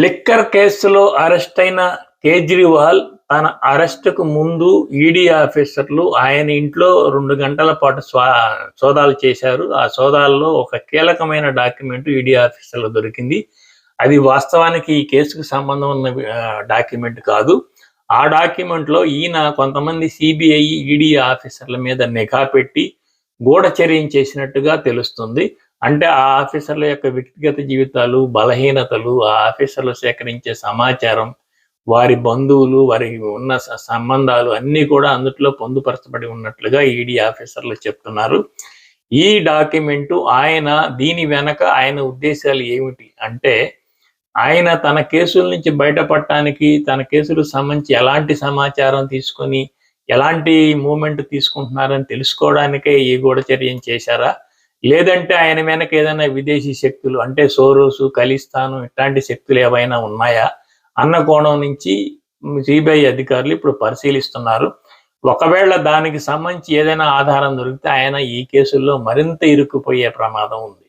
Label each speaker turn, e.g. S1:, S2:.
S1: Liquor కేసులో arrest అయిన కేజ్రీవాల్ తన అరెస్టుకు ముందు ఈడీ ఆఫీసర్లు ఆయన ఇంట్లో రెండు గంటల పాటు స్వా సోదాలు చేశారు. ఆ సోదాల్లో ఒక కీలకమైన డాక్యుమెంట్ ఈడీ ఆఫీసర్లు దొరికింది. అది వాస్తవానికి ఈ కేసుకు సంబంధం ఉన్న డాక్యుమెంట్ కాదు. ఆ డాక్యుమెంట్లో ఈయన కొంతమంది సిబిఐ ఈడీ ఆఫీసర్ల మీద నిఘా పెట్టి గూఢచర్యం చేసినట్టుగా తెలుస్తుంది. అంటే ఆ ఆఫీసర్ల యొక్క వ్యక్తిగత జీవితాలు బలహీనతలు ఆ ఆఫీసర్లు సేకరించే సమాచారం వారి బంధువులు వారి ఉన్న సంబంధాలు అన్నీ కూడా అందుట్లో పొందుపరచబడి ఉన్నట్లుగా ఈడీ ఆఫీసర్లు చెప్తున్నారు. ఈ డాక్యుమెంటు ఆయన దీని వెనక ఆయన ఉద్దేశాలు ఏమిటి అంటే ఆయన తన కేసుల నుంచి బయటపడటానికి తన కేసులకు సంబంధించి ఎలాంటి సమాచారం తీసుకొని ఎలాంటి మూమెంట్ తీసుకుంటున్నారని తెలుసుకోవడానికే ఈ గూఢచర్యం చేశారా? లేదంటే ఆయన వెనక ఏదైనా విదేశీ శక్తులు అంటే సోరోసు ఖలిస్తాను ఇట్లాంటి శక్తులు ఏవైనా ఉన్నాయా? అన్న కోణం నుంచి సిబిఐ అధికారులు ఇప్పుడు పరిశీలిస్తున్నారు. ఒకవేళ దానికి సంబంధించి ఏదైనా ఆధారం దొరికితే ఆయన ఈ కేసుల్లో మరింత ఇరుక్కుపోయే ప్రమాదం ఉంది.